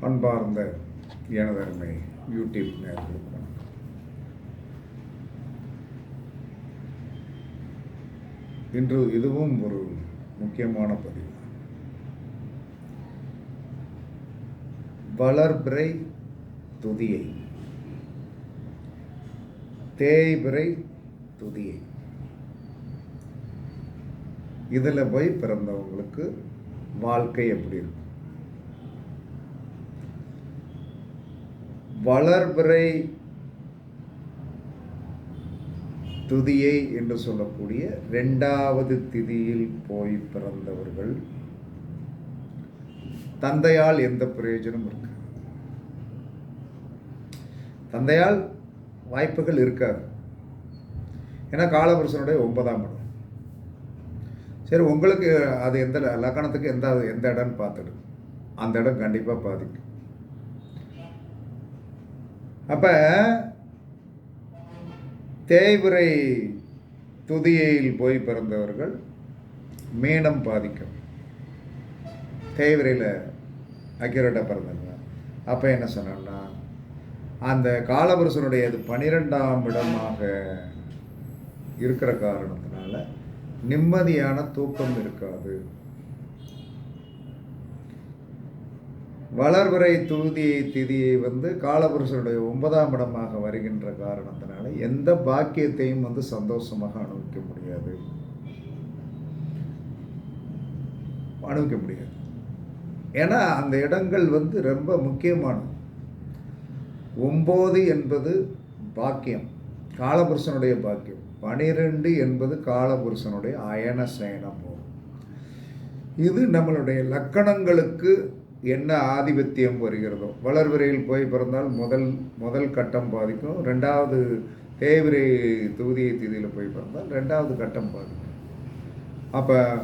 அன்பார்ந்த எனதருமை யூடியூப் நேர்களுக்கு வணக்கம். இன்று இதுவும் ஒரு முக்கியமான பதிவு. வளர்பிறை துதியை. தேய்பிறை துதியை. இதில் போய் பிறந்தவங்களுக்கு வாழ்க்கை எப்படி இருக்கும்? வளர்பிறை துதியை என்று சொல்லக்கூடிய ரெண்டாவது திதியில் போய் பிறந்தவர்கள். தந்தையால் எந்த பிரயோஜனம் இருக்கு தந்தையால் வாய்ப்புகள் இருக்காது. ஏன்னா காலபுருஷனுடைய ஒன்பதாம் இடம். சரி உங்களுக்கு அது எந்த லக்கணத்துக்கு எந்த எந்த இடம்னு பார்த்துடு அந்த இடம் கண்டிப்பாக பாதிக்கும். அப்போ தேய்பிறை துதியையில் போய் பிறந்தவர்கள் மீனம் பாதிக்கும். தேய்பிரையில் அக்யூரேட்டாக பிறந்தவங்க. அப்போ என்ன சொன்னோம்னா அந்த காலபுருஷனுடைய அது பனிரெண்டாம் இடமாக இருக்கிற காரணத்தினால நிம்மதியான தூக்கம் இருக்காது. வளர்வரை தூதி திதியை வந்து காலபுருஷனுடைய ஒன்பதாம் இடமாக வருகின்ற காரணத்தினால எந்த பாக்கியத்தையும் வந்து சந்தோஷமாக அனுபவிக்க முடியாது. அனுபவிக்க முடியாது. ஏன்னா அந்த இடங்கள் வந்து ரொம்ப முக்கியமானது. ஒம்பது என்பது பாக்கியம் காலபுருஷனுடைய பாக்கியம். பனிரெண்டு என்பது காலபுருஷனுடைய அயன சயனம் இது நம்மளுடைய லக்கணங்களுக்கு என்ன ஆதிபத்தியம் வருகிறதோ? வளர்விரையில் போய் பிறந்தால் முதல் முதல் கட்டம் பாதிக்கும். ரெண்டாவது தேவிரை தொகுதியை திதியில் போய் பிறந்தால் ரெண்டாவது கட்டம் பாதிக்கும். அப்போ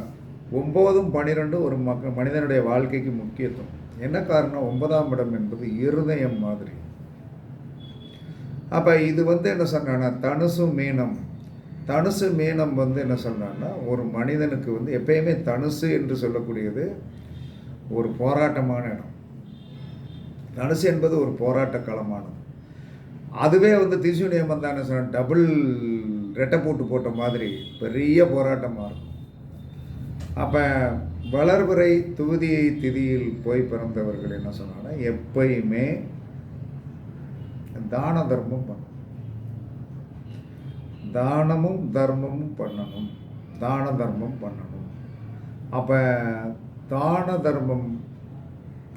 ஒம்போதும் பன்னிரெண்டும் ஒரு மக்க மனிதனுடைய வாழ்க்கைக்கு முக்கியத்துவம். என்ன காரணம்? ஒன்பதாம் இடம் என்பது இருதயம் மாதிரி. அப்போ இது வந்து என்ன சொன்னான்னா தனுசு மீனம். தனுசு மீனம் வந்து என்ன சொன்னான்னா ஒரு மனிதனுக்கு வந்து எப்பயுமே தனுசு என்று சொல்லக்கூடியது ஒரு போராட்டமான இடம். தனுசு என்பது ஒரு போராட்ட களமானது. அதுவே வந்து திரிசூனியம் வந்தான சொன்ன டபுள் ரெட்டை போட்டு போட்ட மாதிரி பெரிய போராட்டமாக இருக்கும். அப்போ வளர்வரை தொகுதியை திதியில் போய் பிறந்தவர்கள் என்ன சொன்னாங்கன்னா எப்பயுமே தான தர்மம் பண்ணணும் தானமும் தர்மமும் பண்ணணும். தான தர்மம் பண்ணணும். அப்போ தான தர்மம்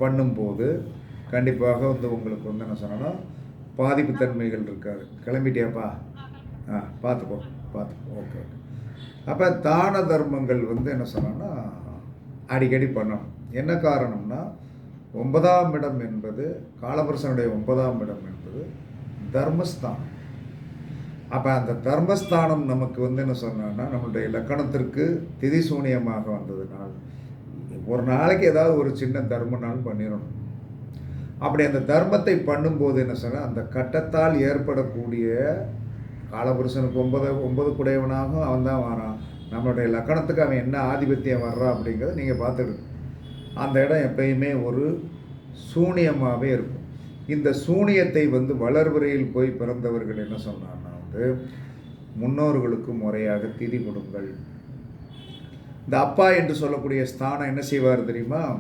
பண்ணும்போது கண்டிப்பாக வந்து உங்களுக்கு வந்து என்ன சொன்னோன்னா பாதிப்பு தன்மைகள் இருக்காது. கிளம்பிட்டியாப்பா? ஆ பார்த்துக்கோ பார்த்துக்கோ. Okay okay. அப்போ தான தர்மங்கள் வந்து என்ன சொன்னோன்னா அடிக்கடி பண்ணணும். என்ன காரணம்னா ஒன்பதாம் இடம் என்பது காலபுருஷனுடைய ஒன்பதாம் இடம் என்பது தர்மஸ்தானம். அப்போ அந்த தர்மஸ்தானம் நமக்கு வந்து என்ன சொன்னோன்னா நம்மளுடைய இலக்கணத்திற்கு திதி சூனியமாக வந்ததுனால் ஒரு நாளைக்கு ஏதாவது ஒரு சின்ன தர்மனாலும் பண்ணிடணும். அப்படி அந்த தர்மத்தை பண்ணும்போது என்ன சொன்னால் அந்த கட்டத்தால் ஏற்படக்கூடிய காலபுருஷனுக்கு ஒன்பது ஒன்பது குடையவனாகவும் அவன் தான் வரான். நம்மளுடைய லக்கணத்துக்கு அவன் என்ன ஆதிபத்தியம் வர்றான் அப்படிங்கிறத நீங்கள் பார்த்துக்கணும். அந்த இடம் எப்பயுமே ஒரு சூனியமாகவே இருக்கும். இந்த சூனியத்தை வந்து வளர்வரையில் போய் பிறந்தவர்கள் என்ன சொன்னான்னா வந்து முன்னோர்களுக்கு முறையாக திதி கொடுங்கள். இந்த அப்பா என்று சொல்லக்கூடிய ஸ்தானம் என்ன செய்வார் தெரியுமா?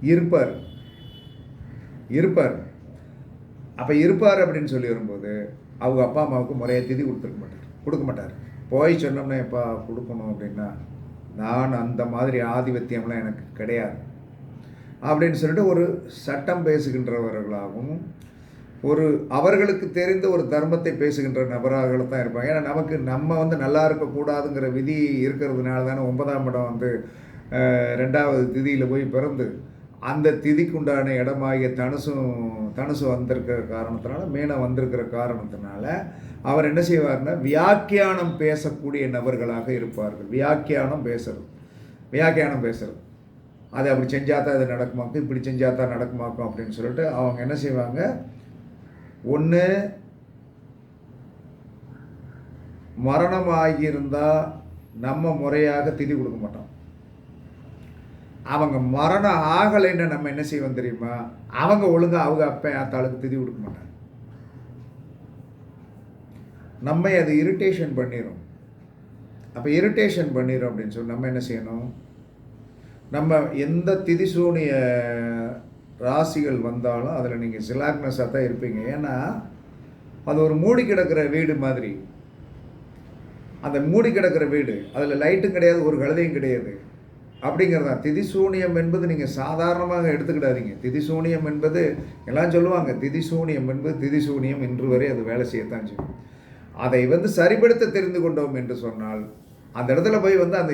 இருப்பார். இருப்பார். அப்போ இருப்பார் அப்படின்னு சொல்லி வரும்போது அவங்க அப்பா அம்மாவுக்கு முறையாக திதி கொடுத்துருக்க மாட்டார். கொடுக்க மாட்டார். போய் சொன்னோம்னா எப்பா கொடுக்கணும் அப்படின்னா நான் அந்த மாதிரி ஆதிபத்தியம்லாம் எனக்கு கிடையாது. அப்படின்னு சொல்லிட்டு ஒரு சட்டம் பேசுகின்றவர்களாகவும் ஒரு அவர்களுக்கு தெரிந்த ஒரு தர்மத்தை பேசுகின்ற நபராக தான் இருப்பாங்க. ஏன்னா நமக்கு நம்ம வந்து நல்லா இருக்கக்கூடாதுங்கிற விதி இருக்கிறதுனால தானே ஒன்பதாம் இடம் வந்து ரெண்டாவது திதியில் போய் பிறந்து அந்த திதிக்குண்டான இடமாகிய தனுசும் தனுசு வந்திருக்கிற காரணத்தினால மீனம் வந்திருக்கிற காரணத்தினால அவர் என்ன செய்வார்னா வியாக்கியானம் பேசக்கூடிய நபர்களாக இருப்பார்கள். வியாக்கியானம் பேசுறது. வியாக்கியானம் பேசுறது. அது அப்படி செஞ்சால் தான் இது நடக்குமாக்கும் இப்படி செஞ்சால் தான் நடக்குமாக்கும் அப்படின்னு சொல்லிட்டு அவங்க என்ன செய்வாங்க ஒன்று மரணம் ஆகியிருந்தால் நம்ம முறையாக திதி கொடுக்க மாட்டோம். அவங்க மரணம் ஆகலைன்னு நம்ம என்ன செய்வோம் தெரியுமா? அவங்க ஒழுங்காக அவங்க அப்பன் அத்தாளுக்கு திதி கொடுக்க மாட்டாங்க. நம்மை அது இரிட்டேஷன் பண்ணிடும் அப்போ இரிட்டேஷன் பண்ணிடும் அப்படின்னு சொல்லி நம்ம என்ன செய்யணும்? நம்ம எந்த திதிசூனிய ராசிகள் வந்தாலும் அதில் நீங்கள் சிலாக்னஸாக தான் இருப்பீங்க. ஏன்னா அது ஒரு மூடி கிடக்கிற வீடு மாதிரி. அந்த மூடி கிடக்கிற வீடு அதில் லைட்டும் கிடையாது ஒரு கழுதையும் கிடையாது. அப்படிங்கிறதா திதிசூனியம் என்பது நீங்கள் சாதாரணமாக எடுத்துக்கிடாதீங்க. திதிசூனியம் என்பது எல்லாம் சொல்லுவாங்க திதிசூனியம் என்பது திதிசூனியம் இன்று வரை அது வேலை செய்யத்தான் செய்யும். அதை வந்து சரிப்படுத்த தெரிந்து கொண்டோம் என்று சொன்னால் அந்த இடத்துல போய் வந்து அந்த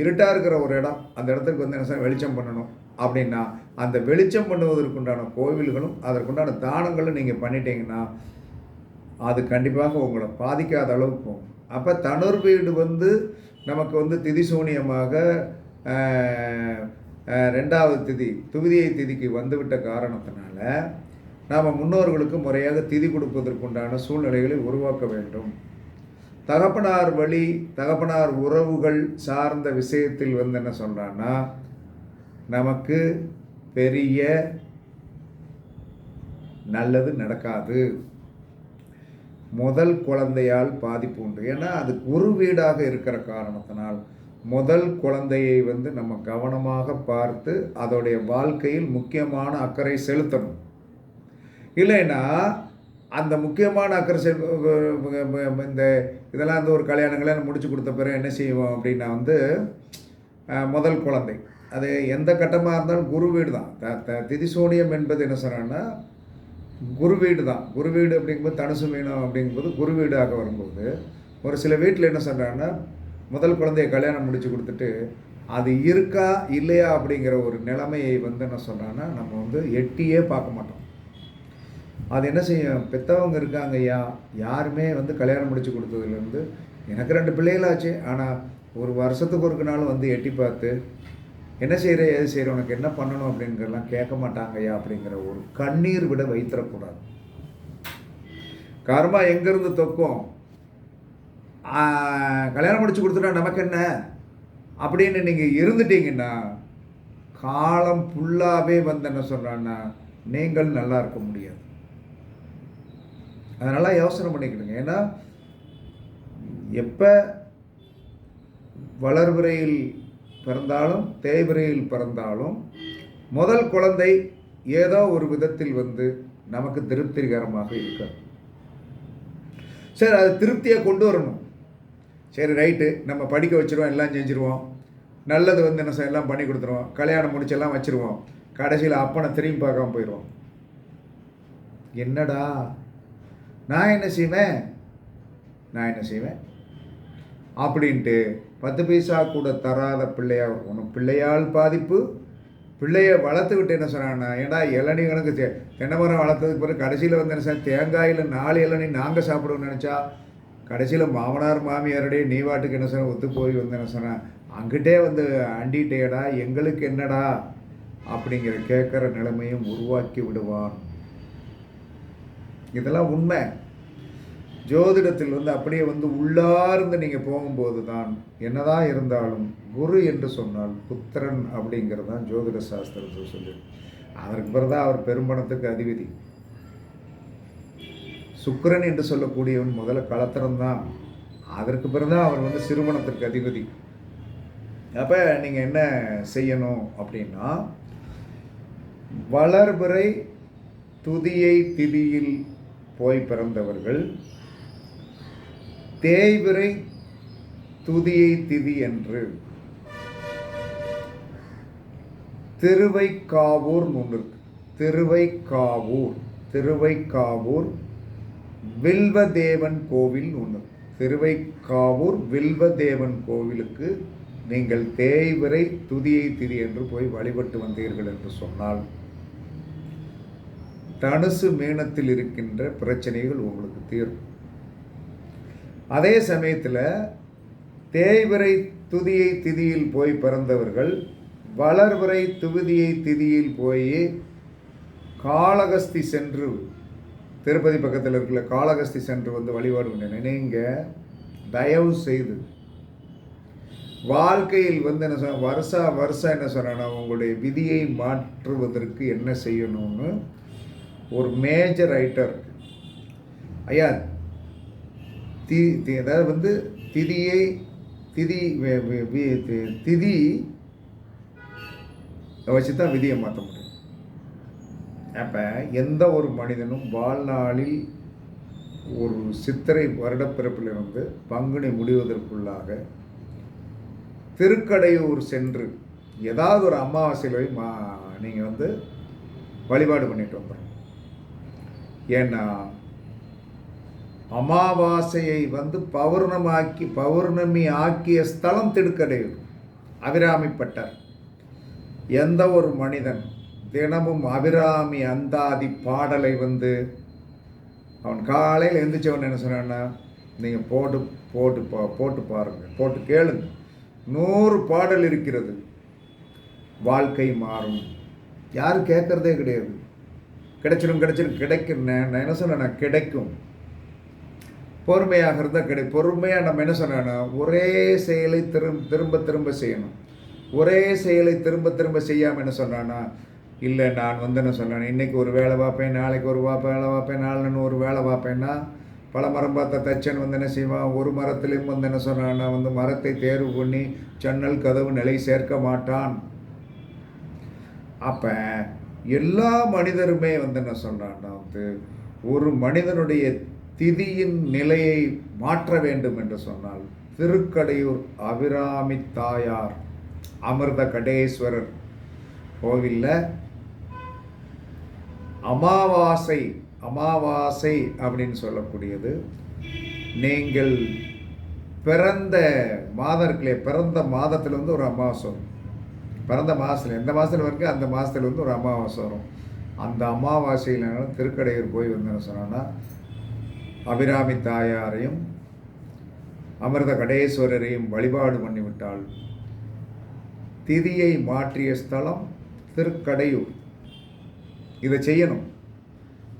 இருட்டாக இருக்கிற ஒரு இடம் அந்த இடத்துக்கு வந்து என்ன வெளிச்சம் பண்ணணும். அப்படின்னா அந்த வெளிச்சம் பண்ணுவதற்குண்டான கோவில்களும் அதற்குண்டான தானங்களும் நீங்கள் பண்ணிட்டீங்கன்னா அது கண்டிப்பாக உங்களை பாதிக்காத அளவுக்கு போகும். அப்போ தனுர் வீடு வந்து நமக்கு வந்து திதிசூனியமாக சூனியமாக ரெண்டாவது திதி துவிதியை திதிக்கு வந்துவிட்ட காரணத்தினால நாம் முன்னோர்களுக்கு முறையாக திதி கொடுப்பதற்குண்டான சூழ்நிலைகளை உருவாக்க வேண்டும். தகப்பனார் வழி தகப்பனார் உறவுகள் சார்ந்த விஷயத்தில் வந்து என்ன சொல்கிறான்னா நமக்கு பெரிய நல்லது நடக்காது. முதல் குழந்தையால் பாதிப்பு உண்டு. ஏன்னா அது குரு வீடாக இருக்கிற காரணத்தினால் முதல் குழந்தையை வந்து நம்ம கவனமாக பார்த்து அதோடைய வாழ்க்கையில் முக்கியமான அக்கறை செலுத்தணும். இல்லைன்னா அந்த முக்கியமான அக்கறை செல் இந்த இதெல்லாம் வந்து ஒரு கல்யாணம் கல்யாணம் முடிச்சு கொடுத்த பிறகு என்ன செய்வோம் அப்படின்னா வந்து முதல் குழந்தை. அது எந்த கட்டமாக இருந்தாலும் குரு வீடு தான். த த திதிசூனியம் என்பது என்ன சொல்கிறாங்கன்னா குரு வீடு தான். குரு வீடு அப்படிங்கும்போது தனுசு மீனம் அப்படிங்கும்போது குரு வீடாக வரும்போது ஒரு சில வீட்டில் என்ன சொல்கிறாங்கன்னா முதல் குழந்தைய கல்யாணம் முடிச்சு கொடுத்துட்டு அது இருக்கா இல்லையா அப்படிங்கிற ஒரு நிலைமையை வந்து என்ன சொல்கிறாங்கன்னா நம்ம வந்து எட்டியே பார்க்க மாட்டோம். அது என்ன செய்யும்? பெற்றவங்க இருக்காங்க ஐயா. யாருமே வந்து கல்யாணம் முடிச்சு கொடுத்ததுலேருந்து எனக்கு ரெண்டு பிள்ளைகளாச்சு. ஆனால் ஒரு வருஷத்துக்கு ஒரு நாள் வந்து எட்டி பார்த்து என்ன செய்கிற எது செய்கிற உனக்கு என்ன பண்ணணும்? அப்படிங்கிறலாம் கேட்க மாட்டாங்க ஐயா அப்படிங்கிற ஒரு கண்ணீர் விட வைத்திடக்கூடாது கர்மா எங்கேருந்து தொக்கும்? கல்யாணம் முடிச்சு கொடுத்துட்டா நமக்கு என்ன? அப்படின்னு நீங்கள் இருந்துட்டீங்கன்னா காலம் ஃபுல்லாகவே வந்து என்ன சொல்கிறான்னா நீங்கள் நல்லா இருக்க முடியாது. அதனால் யோசனை பண்ணிக்கிடுங்க ஏன்னா எப்போ வளர்விரையில் பிறந்தாலும் தேய்விரையில் பிறந்தாலும் முதல் குழந்தை ஏதோ ஒரு விதத்தில் வந்து நமக்கு திருப்திகரமாக இருக்காது. சரி அது திருப்தியை கொண்டு வரணும். சரி ரைட்டு. நம்ம படிக்க வச்சிருவோம் எல்லாம் செஞ்சுருவோம். நல்லது வந்து என்ன செய்ய- எல்லாம் பண்ணி கொடுத்துருவோம். கல்யாணம் முடிச்செல்லாம் வச்சுருவோம். கடைசியில் அப்பனை திரும்பி பார்க்காம போயிடுவோம். என்னடா? நான் என்ன செய்வேன்? நான் என்ன செய்வேன்? அப்படின்ட்டு பத்து பைசா கூட தராத பிள்ளையா உனக்கு பிள்ளையால் பாதிப்பு. பிள்ளையை வளர்த்துக்கிட்டு என்ன சொன்னாங்கன்னா ஏடா இளநீ கணக்கு தே தென்னை மரம் வளர்த்ததுக்கு பிறகு கடைசியில் வந்து என்ன சார் தேங்காயில் நாலு இளநீ நாங்கள் சாப்பிடுவோம்னு நினச்சா கடைசியில் மாமனார் மாமியாருடைய நீ வாட்டுக்கு என்ன சொன்ன ஒத்து போய் வந்து என்ன சொன்னேன் அங்கிட்டே வந்து அண்டிட்டேடா எங்களுக்கு என்னடா? அப்படிங்கிற கேட்குற நிலைமையும் உருவாக்கி விடுவான். இதெல்லாம் உண்மை. ஜோதிடத்தில் வந்து அப்படியே வந்து உள்ளார்ந்து நீங்கள் போகும்போது தான் என்னதான் இருந்தாலும் குரு என்று சொன்னால் புத்திரன் அப்படிங்கிறது தான் ஜோதிட சாஸ்திரத்தில் சொல்லி அதற்கு பிறகு தான் அவர் பெரும்பணத்துக்கு அதிபதி. சுக்கிரன் என்று சொல்லக்கூடியவன் முதல்ல களத்திரம்தான். அதற்கு பிறகு தான் அவர் வந்து சிறுமணத்திற்கு அதிபதி. அப்போ நீங்கள் என்ன செய்யணும் அப்படின்னா வளர்பிறை துதியை திதியில் போய் பிறந்தவர்கள் தேய்விரை துதியை திதி என்று. திருவைக்காவூர் ஒன்று திருவைக்காவூர் திருவைக்காவூர் வில்வதேவன் கோவில் ஒன்று திருவைக்காவூர் வில்வதேவன் கோவிலுக்கு நீங்கள் தேய்விரை துதியை திதி என்று போய் வழிபட்டு வந்தீர்கள் என்று சொன்னால் தனுசு மீனத்தில் இருக்கின்ற பிரச்சனைகள் உங்களுக்கு தீரும். அதே சமயத்தில் தேய்விரை துதியை திதியில் போய் பிறந்தவர்கள் வளர்வரை துவிதியை திதியில் போய் காளகஸ்தி சென்று திருப்பதி பக்கத்தில் இருக்கிற காளகஸ்தி சென்று வந்து வழிபாடு பண்ண நினைங்க தயவு செய்து வாழ்க்கையில் வந்து என்ன சொன்ன வருஷா வருஷம் என்ன சொன்னா உங்களுடைய விதியை மாற்றுவதற்கு என்ன செய்யணும்னு ஒரு மேஜர் ஐட்டம் இருக்கு ஐயா தி அதாவது வந்து திதியை திதி வி- தி- திதி வச்சு தான் விதியை மாற்ற முடியும். அப்போ எந்த ஒரு மனிதனும் வாழ்நாளில் ஒரு சித்திரை வருடப்பிறப்பில் வந்து பங்குனி முடிவதற்குள்ளாக திருக்கடையூர் சென்று ஏதாவது ஒரு அமாவாசையில் போய் மா நீங்கள் வந்து வழிபாடு பண்ணிட்டு வந்துடும் ஏன்னா அமாவாசையை வந்து பௌர்ணமாக்கி பௌர்ணமி ஆக்கிய ஸ்தலம் திருக்கடையூர். அபிராமிப்பட்டார் எந்த ஒரு மனிதன் தினமும் அபிராமி அந்தாதி பாடலை வந்து அவன் காலையில் எந்திரிச்சவன் என்ன சொன்னான்னா நீங்கள் போட்டு போட்டு பா போட்டு பாருங்கள் போட்டு கேளுங்க. நூறு பாடல் இருக்கிறது. வாழ்க்கை மாறும். யாரும் கேட்குறதே கிடையாது. கிடைச்சிடும் கிடைச்சிடும் கிடைக்கும். நான் என்ன சொன்னேன் கிடைக்கும். பொறுமையாக இருந்தால் கிடை பொறுமையாக நம்ம என்ன சொன்னோன்னா ஒரே செயலை திரும்ப திரும்ப திரும்ப செய்யணும். ஒரே செயலை திரும்ப திரும்ப செய்யாமல் என்ன சொன்னான்னா இல்லை நான் வந்து என்ன சொன்னேன் இன்றைக்கி ஒரு வேலை பார்ப்பேன் நாளைக்கு ஒரு வாப்ப வேலை பார்ப்பேன் நாளைன்னு ஒரு வேலை பார்ப்பேன்னா பல மரம் பார்த்த தச்சன் வந்து என்ன செய்வான்? ஒரு மரத்திலையும் வந்து என்ன சொன்னான்னா வந்து மரத்தை தேர்வு பண்ணி ஜன்னல் கதவு நிலை சேர்க்க மாட்டான். அப்போ எல்லா மனிதருமே வந்து என்ன சொன்னான்னா வந்து ஒரு மனிதனுடைய திதியின் நிலையை மாற்ற வேண்டும் என்று சொன்னால் திருக்கடையூர் அபிராமி தாயார் அமிர்த கடேஸ்வரர் கோவிலில் அமாவாசை அமாவாசை அப்படின்னு சொல்லக்கூடியது. நீங்கள் பிறந்த மாதம் பிறந்த மாதத்தில் வந்து ஒரு அமாவாசை பிறந்த மாதத்தில் எந்த மாதத்தில் வரைக்கும் அந்த மாதத்தில் வந்து ஒரு அமாவாசை வரும். அந்த அமாவாசையில் திருக்கடையூர் போய் வந்து என்ன சொன்னோன்னா அபிராமி தாயாரையும் அமிர்த கடேஸ்வரரையும் வழிபாடு பண்ணிவிட்டால் திதியை மாற்றிய ஸ்தலம் திருக்கடையூர். இதை செய்யணும்.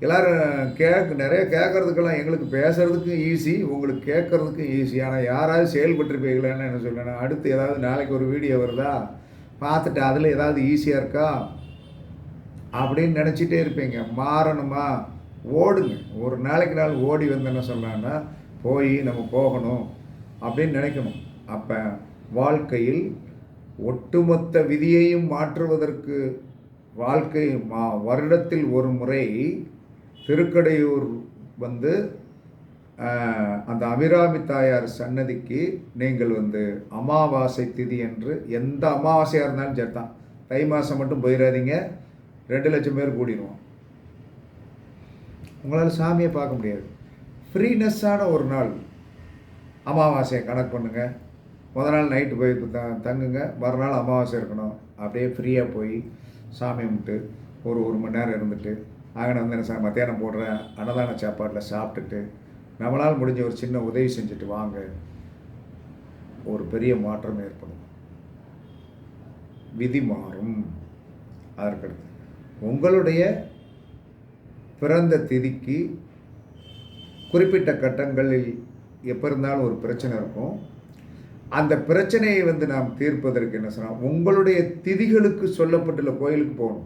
எல்லோரும் கேட்க நிறைய கேட்குறதுக்கெல்லாம் எங்களுக்கு பேசுகிறதுக்கும் ஈஸி உங்களுக்கு கேட்குறதுக்கும் ஈஸி ஆனால் யாராவது செயல்பட்டுருப்பீங்களான்னு என்ன சொல்லணும் அடுத்து ஏதாவது நாளைக்கு ஒரு வீடியோ வருதா? பார்த்துட்டு அதில் ஏதாவது ஈஸியாக இருக்கா? அப்படின்னு நினச்சிட்டே இருப்பீங்க. மாறணுமா? ஓடுங்க. ஒரு நாளைக்கு நாள் ஓடி வந்து என்ன சொல்லலான்னா போய் நம்ம போகணும். அப்படின்னு நினைக்கணும். அப்போ வாழ்க்கையில் ஒட்டுமொத்த விதியையும் மாற்றுவதற்கு வாழ்க்கை மா வருடத்தில் ஒரு முறை திருக்கடையூர் வந்து அந்த அபிராமி தாயார் சன்னதிக்கு நீங்கள் வந்து அமாவாசை திதி என்று எந்த அமாவாசையாக இருந்தாலும் சேர்த்தான் தை மாதம் மட்டும் போயிடாதீங்க ரெண்டு லட்சம் பேர் கூடிடுவோம் உங்களால் சாமியை பார்க்க முடியாது. ஃப்ரீனஸ்ஸான ஒரு நாள். அமாவாசையை கணக்கு பண்ணுங்கள் முத நாள் நைட்டு போய் த தங்குங்க. மறுநாள் அமாவாசை இருக்கணும். அப்படியே ஃப்ரீயாக போய் சாமி கும்பிட்டு ஒரு ஒரு மணி நேரம் இருந்துட்டு அங்கே வந்து என்ன சா- மத்தியானம் போடுற அன்னதான சாப்பாட்டில் சாப்பிட்டுட்டு நம்மளால் முடிஞ்ச ஒரு சின்ன உதவி செஞ்சுட்டு வாங்க. ஒரு பெரிய மாற்றம் ஏற்படும். விதி மாறும். அதற்கடுத்து உங்களுடைய பிறந்த திதிக்கு குறிப்பிட்ட கட்டங்களில் எப்போ இருந்தாலும் ஒரு பிரச்சனை இருக்கும். அந்த பிரச்சனையை வந்து நாம் தீர்ப்பதற்கு என்ன சொன்னால் உங்களுடைய திதிகளுக்கு சொல்லப்பட்டுள்ள கோயிலுக்கு போகணும்.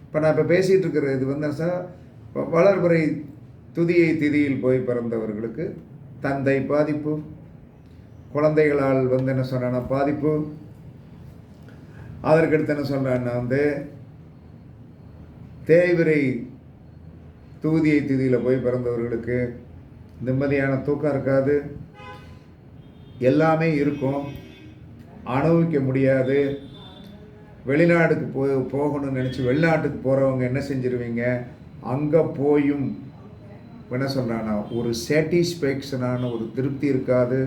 இப்போ நான் இப்போ பேசிகிட்டு இருக்கிற இது வந்து சார் சொன்னா, வ- துதியை திதியில் போய் பிறந்தவர்களுக்கு தந்தை பாதிப்பு. குழந்தைகளால் வந்து என்ன சொன்னா பாதிப்பு. அதற்கடுத்து என்ன சொல்கிறேன்னா வந்து தேய்விரை தூதியை திதியில் போய் பிறந்தவர்களுக்கு நிம்மதியான தூக்கம் இருக்காது. எல்லாமே இருக்கும். அனுபவிக்க முடியாது. வெளிநாட்டுக்கு போ போகணும்னு நினச்சி வெளிநாட்டுக்கு போகிறவங்க என்ன செஞ்சிருவீங்க? அங்கே போயும் என்ன சொல்கிறானா ஒரு சாட்டிஸ்ஃபேக்ஷனான ஒரு திருப்தி இருக்காது.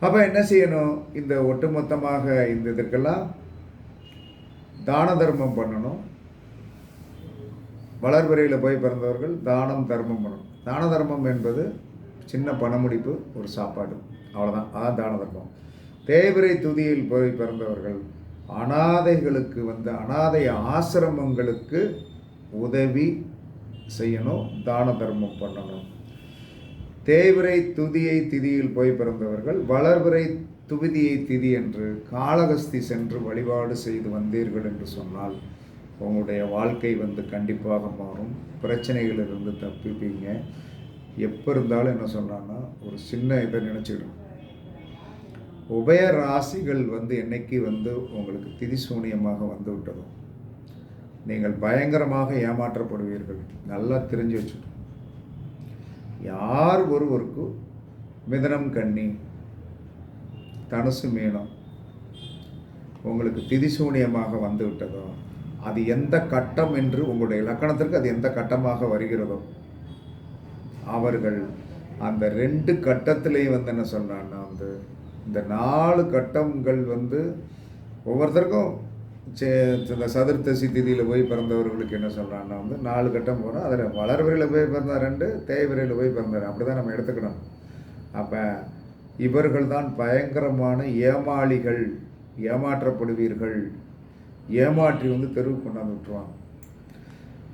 அப்போ என்ன செய்யணும்? இந்த ஒட்டுமொத்தமாக இந்த இதுக்கெல்லாம் தான தர்மம் பண்ணணும். வளர்வரையில் போய் பிறந்தவர்கள் தானம் தர்மம் பண்ணணும். தான தர்மம் என்பது சின்ன பணமுடிப்பு ஒரு சாப்பாடு. அவ்வளோதான் அதான் தான தர்மம். தேவரை துதியில் போய் பிறந்தவர்கள் அனாதைகளுக்கு வந்து அனாதை ஆசிரமங்களுக்கு உதவி செய்யணும் தான தர்மம் பண்ணணும். தேய்விரை துதியை திதியில் போய் பிறந்தவர்கள் வளர்விரை துவிதியை திதி என்று காளகஸ்தி சென்று வழிபாடு செய்து வந்தீர்கள் என்று சொன்னால் உங்களுடைய வாழ்க்கை வந்து கண்டிப்பாக மாறும். பிரச்சனைகளிலிருந்து தப்பிப்பீங்க. எப்போ இருந்தாலும் என்ன சொன்னான்னா ஒரு சின்ன இதை நினச்சிடும் உபய ராசிகள் வந்து என்னைக்கு வந்து உங்களுக்கு திதிசூனியமாக வந்து விட்டதும் நீங்கள் பயங்கரமாக ஏமாற்றப்படுவீர்கள். நல்லா தெரிஞ்சு வச்சுக்கணும் யார் ஒருவருக்கு மிதனம் கண்ணி தனுசு மீனம் உங்களுக்கு திதிசூனியமாக வந்துவிட்டதோ அது எந்த கட்டம் என்று உங்களுடைய லக்கணத்திற்கு அது எந்த கட்டமாக வருகிறதோ அவர்கள் அந்த ரெண்டு கட்டத்திலையும் வந்து என்ன சொன்னான்னா வந்து இந்த நாலு கட்டங்கள் வந்து ஒவ்வொருத்தருக்கும் இந்த சதுர்த்தசி திதியில் போய் பிறந்தவர்களுக்கு என்ன சொல்கிறான்னா வந்து நாலு கட்டம் போகிறோம் அதில் வளர்வரையில் போய் பிறந்தா ரெண்டு தேய்வரையில் போய் பிறந்தார் அப்படி தான் நம்ம எடுத்துக்கணும். அப்போ இவர்கள் தான் பயங்கரமான ஏமாளிகள் ஏமாற்றப்படுவீர்கள். ஏமாற்றி வந்து தெருவுக்கு கொண்டாந்து விட்டுருவாங்க.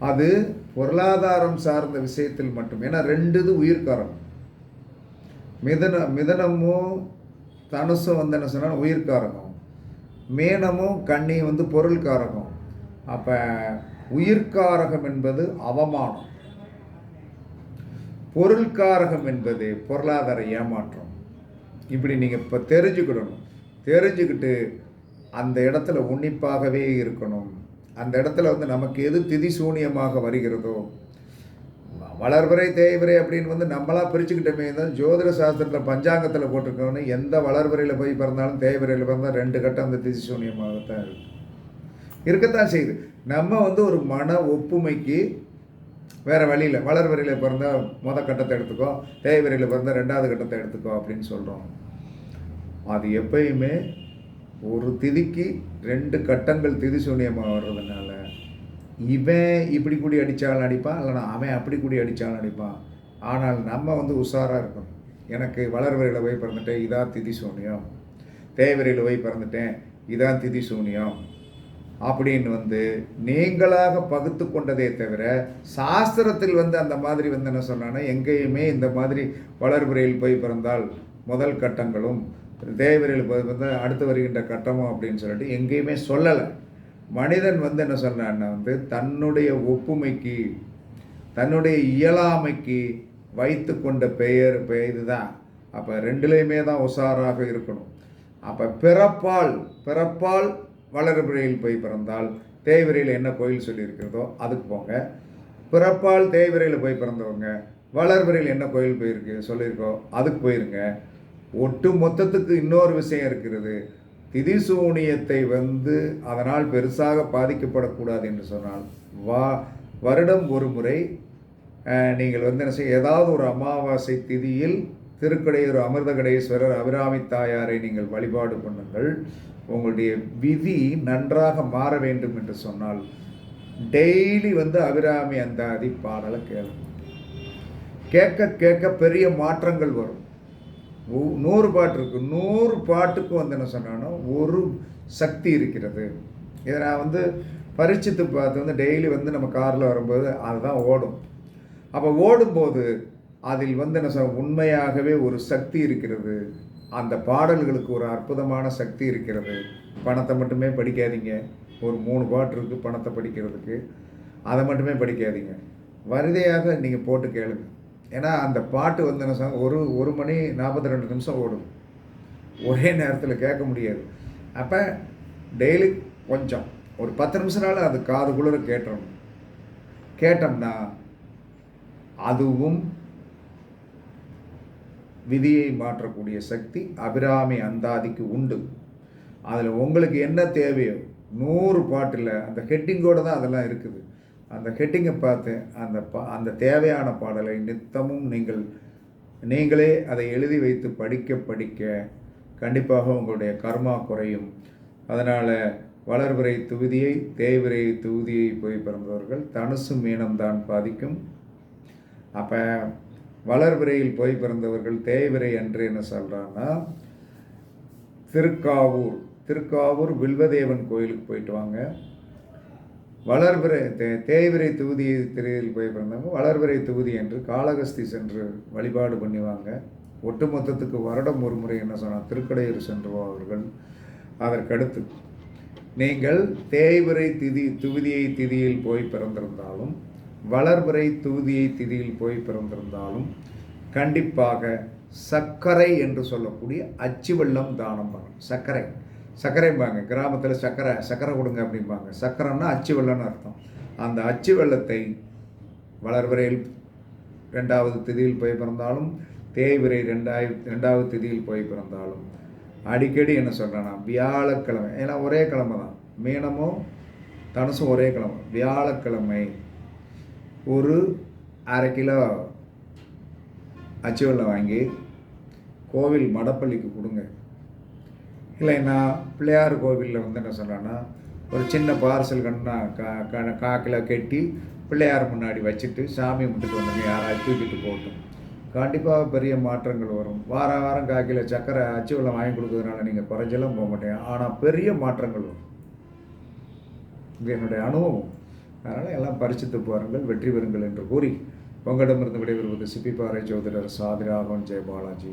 அது பொருளாதாரம் சார்ந்த விஷயத்தில் மட்டும் ஏன்னா ரெண்டு இது உயிர்காரம் மிதன மிதனமும் தனுசும் வந்து என்ன சொன்னால் உயிர்காரகம் மேனமும் கண்ணியும் வந்து பொருள்காரகம். அப்போ உயிர்காரகம் என்பது அவமானம். பொருள்காரகம் என்பது பொருளாதார ஏமாற்றம். இப்படி நீங்கள் இப்போ தெரிஞ்சுக்கிடணும். தெரிஞ்சுக்கிட்டு அந்த இடத்துல உன்னிப்பாகவே இருக்கணும். அந்த இடத்துல வந்து நமக்கு எது திதி சூனியமாக வருகிறதோ வளர்வரை தேய்வரை அப்படின்னு வந்து நம்மளாக பிரிச்சுக்கிட்டோமே தான் ஜோதிட சாஸ்திரத்தில் பஞ்சாங்கத்தில் போட்டிருக்கோன்னு எந்த வளர்வரையில் போய் பிறந்தாலும் தேய்வரையில் பிறந்தால் ரெண்டு கட்டம் அந்த திதி சூனியமாகத்தான் இருக்கு. இருக்கத்தான் செய்யுது. நம்ம வந்து ஒரு மன ஒப்புமைக்கு வேறு வழியில் வளர்வரையில் பிறந்தால் முத கட்டத்தை எடுத்துக்கோ தேய்வரையில் பிறந்தால் ரெண்டாவது கட்டத்தை எடுத்துக்கோ அப்படின்னு சொல்கிறோம் அது எப்பயுமே ஒரு திதிக்கு ரெண்டு கட்டங்கள் திதி சூன்யமாக வர்றதுனால இவன் இப்படி கூடி அடித்தாலும் அடிப்பான் இல்லைனா அவன் அப்படி கூடி அடித்தாலும் அடிப்பான். ஆனால் நம்ம வந்து உஷாராக இருக்கணும். எனக்கு வளர்வரையில் போய் பிறந்துட்டேன் இதான் திதி சூன்யம். தேவரையில் போய் பிறந்துட்டேன் இதான் திதி சூன்யம். அப்படின்னு வந்து நீங்களாக பகுத்து கொண்டதே தவிர சாஸ்திரத்தில் வந்து அந்த மாதிரி வந்து என்ன சொன்னான்னா எங்கேயுமே இந்த மாதிரி வளர்புறையில் போய் பிறந்தால் முதல் கட்டங்களும் தேவரையில் போய் பிறந்தால் அடுத்து வருகின்ற கட்டமும் அப்படின்னு சொல்லிட்டு எங்கேயுமே சொல்லலை. மனிதன் வந்து என்ன சொன்னான்னா வந்து தன்னுடைய ஒப்புமைக்கு தன்னுடைய இயலாமைக்கு வைத்து கொண்ட பெயர் பெயர் இதுதான். அப்போ ரெண்டுலேயுமே தான் உஷாராக இருக்கணும். அப்போ பிறப்பால் பிறப்பால் வளர்பிறையில் போய் பிறந்தால் தேய்விரையில் என்ன கோயில் சொல்லியிருக்கிறதோ அதுக்கு போங்க. பிறப்பால் தேய்விரையில் போய் பிறந்தவங்க வளர்பிறையில் என்ன கோயில் போயிருக்கு சொல்லியிருக்கோ அதுக்கு போயிருங்க. ஒட்டு மொத்தத்துக்கு இன்னொரு விஷயம் இருக்கிறது. திதிசூனியத்தை வந்து அதனால் பெருசாக பாதிக்கப்படக்கூடாது என்று சொன்னால் வா வருடம் ஒரு முறை நீங்கள் வந்து என்ன செய்ய ஏதாவது ஒரு அமாவாசை திதியில் திருக்கடையூர் அமிர்தகடேஸ்வரர் அபிராமி தாயாரை நீங்கள் வழிபாடு பண்ணுங்கள். உங்களுடைய விதி நன்றாக மாற வேண்டும் என்று சொன்னால் டெய்லி வந்து அபிராமி அந்தாதி பாடலை கேளுங்க கேட்க கேட்க பெரிய மாற்றங்கள் வரும். நூறு பாட்டு இருக்குது நூறு பாட்டுக்கு வந்து என்ன சொன்னானோ ஒரு சக்தி இருக்கிறது. இதை நான் வந்து பரிச்சித்து பார்த்து வந்து டெய்லி வந்து நம்ம காரில் வரும்போது அதுதான் ஓடும். அப்போ ஓடும்போது அதில் வந்து என்ன சொல் உண்மையாகவே ஒரு சக்தி இருக்கிறது. அந்த பாடல்களுக்கு ஒரு அற்புதமான சக்தி இருக்கிறது. பணத்தை மட்டுமே படிக்காதீங்க. ஒரு மூணு பாட்டு இருக்குது பணத்தை படிக்கிறதுக்கு. அதை மட்டுமே படிக்காதீங்க. வருதையாக நீங்கள் போட்டு கேளுங்கள் ஏன்னா அந்த பாட்டு வந்து என்ன சொல் ஒரு ஒரு மணி நாற்பத்தி ரெண்டு நிமிஷம் ஓடும். ஒரே நேரத்தில் கேட்க முடியாது. அப்போ டெய்லி கொஞ்சம். ஒரு பத்து நிமிஷம்னாலும் அது காது குளிர கேட்டோம்னா அதுவும் விதியை மாற்றக்கூடிய சக்தி அபிராமி அந்தாதிக்கு உண்டு. அதில் உங்களுக்கு என்ன தேவையோ நூறு பாட்டில் அந்த ஹெட்டிங்கோடு தான் அதெல்லாம் இருக்குது. அந்த ஹெட்டிங்கை பார்த்து அந்த பா அந்த தேவையான பாடலை நித்தமும் நீங்கள் நீங்களே அதை எழுதி வைத்து படிக்க படிக்க கண்டிப்பாக உங்களுடைய கர்மா குறையும். அதனால் வளர்விரை தொகுதியை தேய்விரை தொகுதியை போய் பிறந்தவர்கள் தனுசு மீனம்தான் பாதிக்கும். அப்போ வளர்விரையில் போய் பிறந்தவர்கள் தேய்விரை என்று என்ன சொல்கிறான்னா திருக்காவூர் திருக்காவூர் வில்வதேவன் கோயிலுக்கு போயிட்டு வாங்க. வளர்பிறை தே தேய்விரை தொகுதி திரையில் போய் பிறந்தவங்க வளர்பிறை தொகுதி என்று காளகஸ்தி சென்று வழிபாடு பண்ணிவாங்க. ஒட்டுமொத்தத்துக்கு வருடம் ஒரு முறை என்ன சொன்னால் திருக்கடையூர் சென்று அவர்கள் அதற்கடுத்து நீங்கள் தேய்விரை திதி துவிதியை திதியில் போய் பிறந்திருந்தாலும் வளர்பிறை துவிதியை திதியில் போய் பிறந்திருந்தாலும் கண்டிப்பாக சர்க்கரை என்று சொல்லக்கூடிய அச்சு வெள்ளம் தானம் பண்ணணும். சர்க்கரை. சர்க்கரைம்பாங்க கிராமத்தில் சர்க்கரை சர்க்கரை கொடுங்க அப்படிம்பாங்க. சர்க்கரைன்னா அச்சு வெள்ளம்னு அர்த்தம். அந்த அச்சு வெள்ளத்தை வளர்வரையில் ரெண்டாவது திதியில் போய் பிறந்தாலும் தேய்விரை ரெண்டாய் ரெண்டாவது திதியில் போய் பிறந்தாலும் அடிக்கடி என்ன சொல்கிறேன்னா வியாழக்கிழமை ஏன்னா ஒரே கிழமை தான். மீனமும் தனுசும் ஒரே கிழமை. வியாழக்கிழமை ஒரு அரை கிலோ அச்சு வெள்ளம் வாங்கி கோவில் மடப்பள்ளிக்கு கொடுங்க. இல்லைன்னா பிள்ளையார் கோவிலில் வந்து என்ன சொல்கிறேன்னா ஒரு சின்ன பார்சல் கண்ணா கா க- கட்டி பிள்ளையார் முன்னாடி வச்சுட்டு சாமி கும்பிட்டுட்டு வந்தவங்க யாராவது தூக்கிட்டு போகட்டும். கண்டிப்பாக பெரிய மாற்றங்கள் வரும். வார வாரம் காக்கில் சக்கரை அச்சு வெள்ளம் வாங்கி கொடுக்கறதுனால நீங்கள் குறைஞ்செல்லாம் போக மாட்டீங்க. ஆனால் பெரிய மாற்றங்கள் வரும். இது என்னுடைய அனுபவம். அதனால் எல்லாம் பரிசுத்து பாருங்கள் வெற்றி பெறுங்கள் என்று கூறி உங்களிடமிருந்து விடைபெறுவது சிப்பிப்பாறை ஜோதிடர் சாதிராகவன் ஜெய பாலாஜி